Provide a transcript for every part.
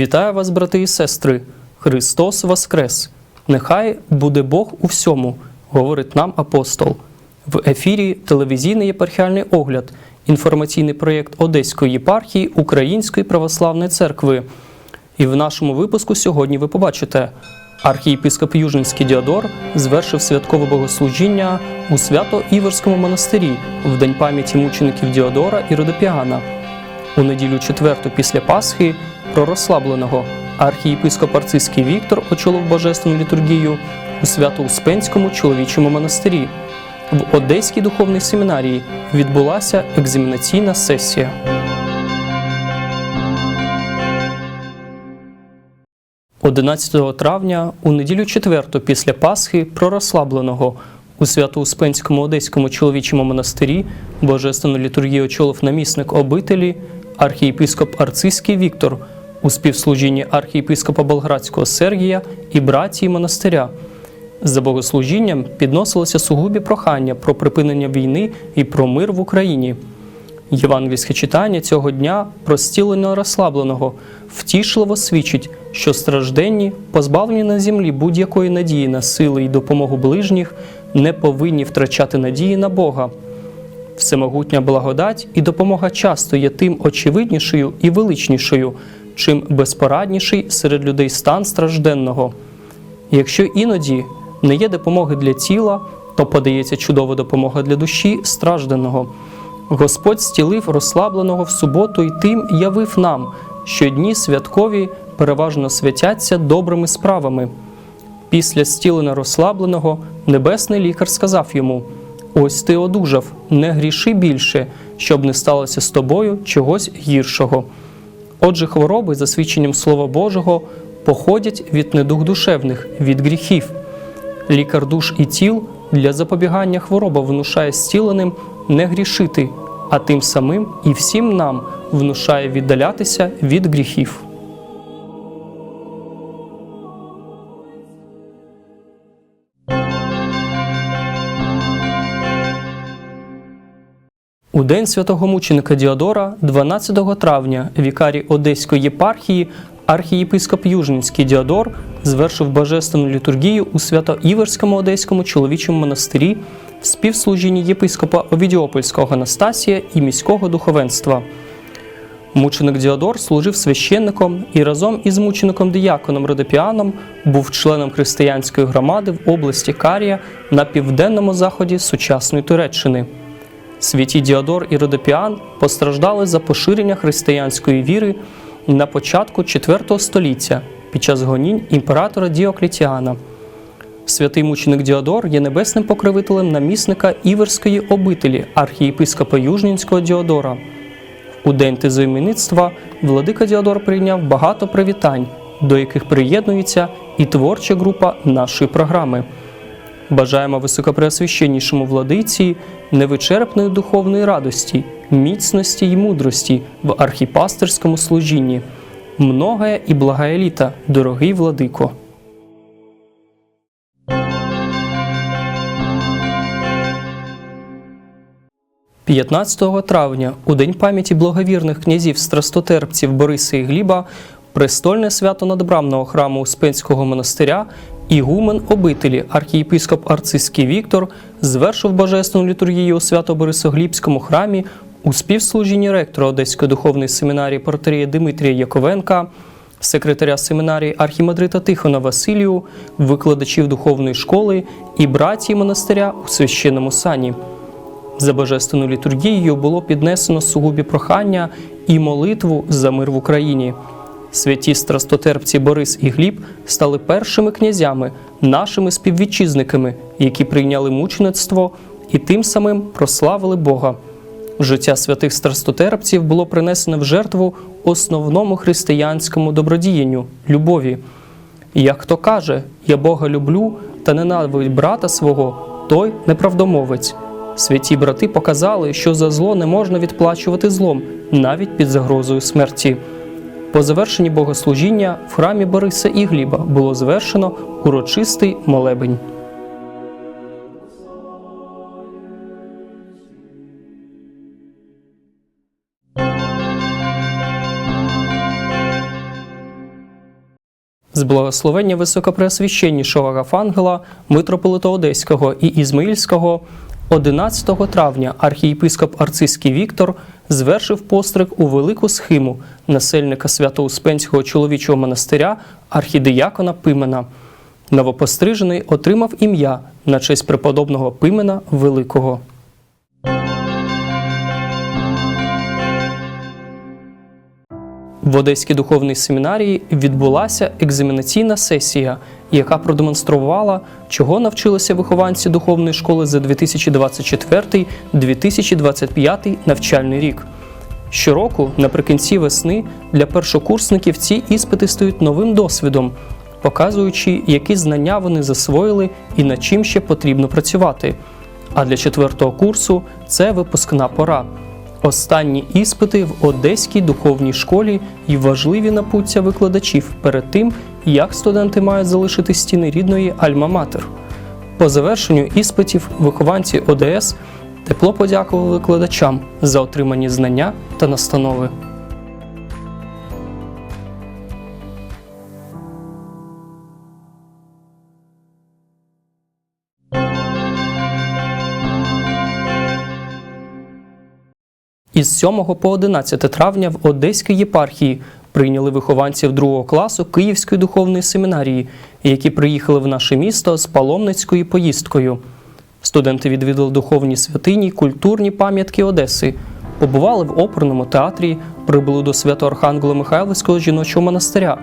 Вітаю вас, брати і сестри! Христос Воскрес! Нехай буде Бог у всьому, говорить нам апостол. В ефірі телевізійний єпархіальний огляд, інформаційний проєкт Одеської єпархії Української православної церкви. І в нашому випуску сьогодні ви побачите. Архієпископ Южинський Діодор звершив святкове богослужіння у Свято-Іверському монастирі в день пам'яті мучеників Діодора і Родопіана. У неділю четверту після Пасхи про розслабленого архієпископ Арцизький Віктор очолив божественну літургію у Свято-Успенському чоловічому монастирі. В Одеській духовній семінарії відбулася екзаменаційна сесія. – 11 травня у неділю четверту після Пасхи про розслабленого у Свято-Успенському Одеському чоловічому монастирі божественну літургію очолив намісник обителі архієпископ Арцизький Віктор у співслужінні архієпископа Болградського Сергія і братії монастиря. За богослужінням підносилося сугубі прохання про припинення війни і про мир в Україні. Євангельське читання цього дня про зцілення розслабленого втішливо свідчить, що стражденні, позбавлені на землі будь-якої надії на сили і допомогу ближніх, не повинні втрачати надії на Бога. Всемогутня благодать і допомога часто є тим очевиднішою і величнішою, чим безпорадніший серед людей стан стражденного. Якщо іноді не є допомоги для тіла, то подається чудова допомога для душі стражденого. Господь стілив розслабленого в суботу і тим явив нам, що дні святкові переважно святяться добрими справами. Після стілення розслабленого небесний лікар сказав йому: Ось ти одужав, не гріши більше, щоб не сталося з тобою чогось гіршого. Отже, хвороби, за свідченням Слова Божого, походять від недуг душевних, від гріхів. Лікар душ і тіл для запобігання хворобам внушає зціленим не грішити, а тим самим і всім нам внушає віддалятися від гріхів. У день святого мученика Діодора, 12 травня, вікарій Одеської єпархії, архієпископ Южненський Діодор звершив божественну літургію у Свято-Іверському Одеському чоловічому монастирі в співслужінні єпископа Овідіопольського Анастасія і міського духовенства. Мученик Діодор служив священником і разом із мучеником Діяконом Родопіаном був членом християнської громади в області Карія на південному заході сучасної Туреччини. Святі Діодор і Родопіан постраждали за поширення християнської віри на початку IV століття під час гонінь імператора Діоклетіана. Святий мученик Діодор є небесним покровителем намісника Іверської обителі архієпископа Южнінського Діодора. У день тезоіменництва владика Діодор прийняв багато привітань, до яких приєднується і творча група нашої програми. Бажаємо високопреосвященнішому владиці невичерпної духовної радості, міцності й мудрості в архіпастерському служінні. Многое і благая літа, дорогий владико. – 15 травня, у день пам'яті благовірних князів страстотерпців Бориса і Гліба, престольне свято надбрамного храму Успенського монастиря, ігумен обителі архієпископ Арцизький Віктор звершив божественну літургію у свято-Борисоглібському храмі у співслужінні ректора Одеської духовної семінарії протерія Дмитрія Яковенка, секретаря семінарії архімандрита Тихона Василію, викладачів духовної школи і братії монастиря у священному сані. За божественну літургією було піднесено сугубі прохання і молитву за мир в Україні. Святі страстотерпці Борис і Гліб стали першими князями, нашими співвітчизниками, які прийняли мучеництво і тим самим прославили Бога. Життя святих страстотерпців було принесено в жертву основному християнському добродіянню любові. Як хто каже, я Бога люблю та ненавидь брата свого, той неправдомовець. Святі брати показали, що за зло не можна відплачувати злом, навіть під загрозою смерті. По завершенні богослужіння в храмі Бориса і Гліба було звершено урочистий молебень. з благословення високопреосвященнішого Агафангела, митрополита Одеського і Ізмаїльського 11 травня архієпископ Арцизький Віктор звершив постриг у велику схиму насельника Свято-Успенського чоловічого монастиря архідиякона Пимена. Новопострижений отримав ім'я на честь преподобного Пимена Великого. В Одеській духовній семінарії відбулася екзаменаційна сесія, яка продемонструвала, чого навчилися вихованці духовної школи за 2024-2025 навчальний рік. Щороку, наприкінці весни, для першокурсників ці іспити стають новим досвідом, показуючи, які знання вони засвоїли і над чим ще потрібно працювати. А для четвертого курсу це випускна пора. Останні іспити в Одеській духовній школі і важливі напуття викладачів перед тим, як студенти мають залишити стіни рідної Альма-Матер. По завершенню іспитів вихованці ОДС тепло подякували викладачам за отримані знання та настанови. Із 7 по 11 травня в Одеській єпархії прийняли вихованців другого класу Київської духовної семінарії, які приїхали в наше місто з паломницькою поїздкою. Студенти відвідали духовні святині, культурні пам'ятки Одеси, побували в оперному театрі, прибули до свято-Архангела Михайлівського жіночого монастиря,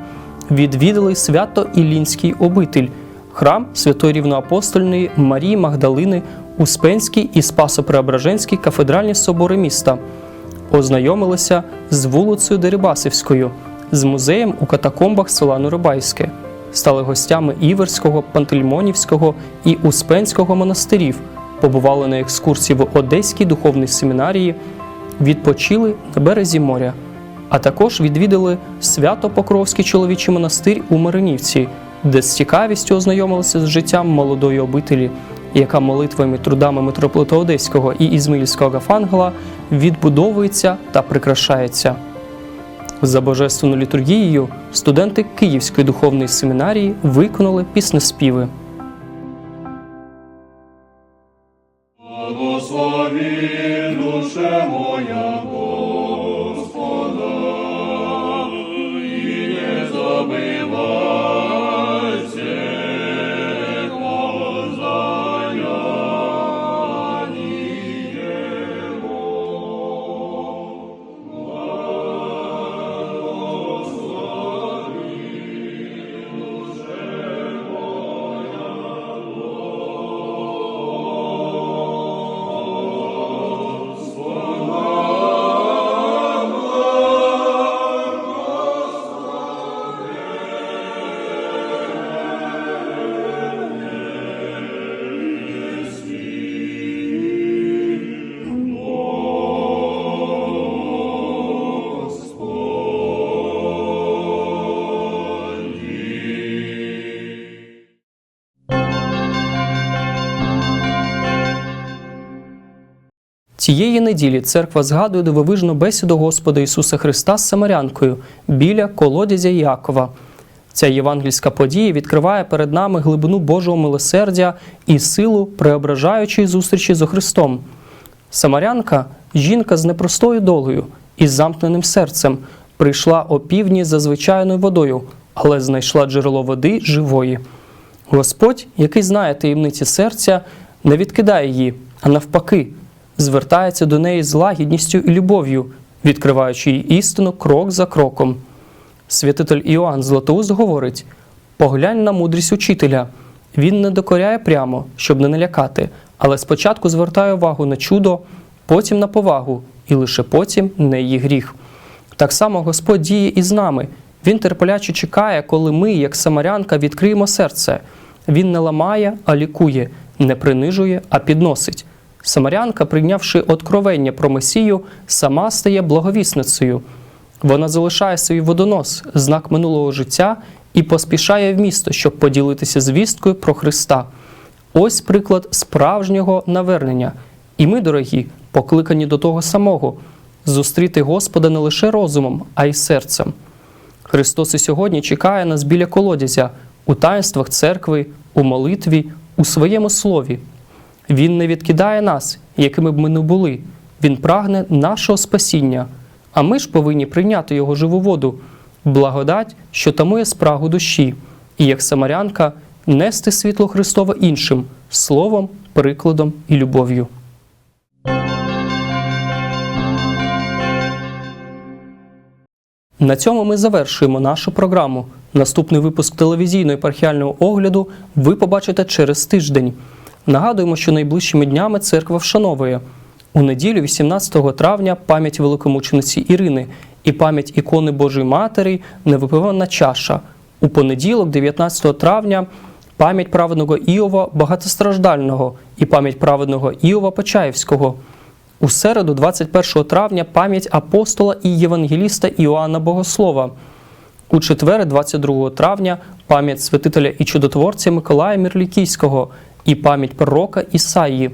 відвідали свято Іллінський обитель, храм Святої Рівноапостольної Марії Магдалини, Успенський і Спасо-Преображенський кафедральні собори міста. Ознайомилися з вулицею Дерибасівською, з музеєм у катакомбах села Нурибайське, стали гостями Іверського, Пантельмонівського і Успенського монастирів, побували на екскурсії в Одеській духовній семінарії, відпочили на березі моря, а також відвідали Свято-Покровський чоловічий монастир у Маринівці, де з цікавістю ознайомилися з життям молодої обителі, яка молитвами трудами митрополита Одеського і Ізмаїльського Гафангела відбудовується та прикрашається. За божественну літургією студенти Київської духовної семінарії виконали піснеспіви. Благослови Цієї неділі церква згадує дивовижну бесіду Господа Ісуса Христа з Самарянкою біля колодязя Якова. Ця євангельська подія відкриває перед нами глибину Божого милосердя і силу преображаючої зустрічі з Христом. Самарянка жінка з непростою долею і з замкненим серцем, прийшла опівдні за звичайною водою, але знайшла джерело води живої. Господь, який знає таємниці серця, не відкидає її, а навпаки, звертається до неї з лагідністю і любов'ю, відкриваючи їй істину крок за кроком. Святитель Іоанн Златоуст говорить: поглянь на мудрість учителя. Він не докоряє прямо, щоб не налякати, але спочатку звертає увагу на чудо, потім на повагу, і лише потім на її гріх. Так само Господь діє і з нами. Він терпляче чекає, коли ми, як самарянка, відкриємо серце. Він не ламає, а лікує, не принижує, а підносить. Самарянка, прийнявши откровення про Месію, сама стає благовісницею. Вона залишає свій водонос, знак минулого життя, і поспішає в місто, щоб поділитися звісткою про Христа. Ось приклад справжнього навернення. І ми, дорогі, покликані до того самого зустріти Господа не лише розумом, а й серцем. Христос і сьогодні чекає нас біля колодязя, у таїнствах церкви, у молитві, у своєму слові. Він не відкидає нас, якими б ми не були. Він прагне нашого спасіння, а ми ж повинні прийняти його живу воду, благодать, що тамує спрагу душі, і як самарянка нести світло Христове іншим словом, прикладом і любов'ю. На цьому ми завершуємо нашу програму. Наступний випуск телевізійного епархіального огляду ви побачите через тиждень. Нагадуємо, що найближчими днями церква вшановує у неділю, 18 травня, пам'ять великомучениці Ірини і пам'ять ікони Божої Матері невипивана чаша. У понеділок, 19 травня, пам'ять праведного Іова багатостраждального і пам'ять праведного Іова Почаївського. У середу, 21 травня, пам'ять апостола і євангеліста Іоанна Богослова. У четвер, 22 травня, пам'ять святителя і чудотворця Миколая Мірлікійського і пам'ять пророка Ісаї.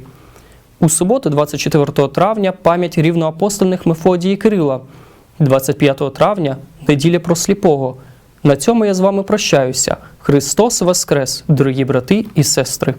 У суботу, 24 травня, пам'ять рівноапостольних Мефодії Кирила. 25 травня неділя про сліпого. На цьому я з вами прощаюся. Христос Воскрес, дорогі брати і сестри!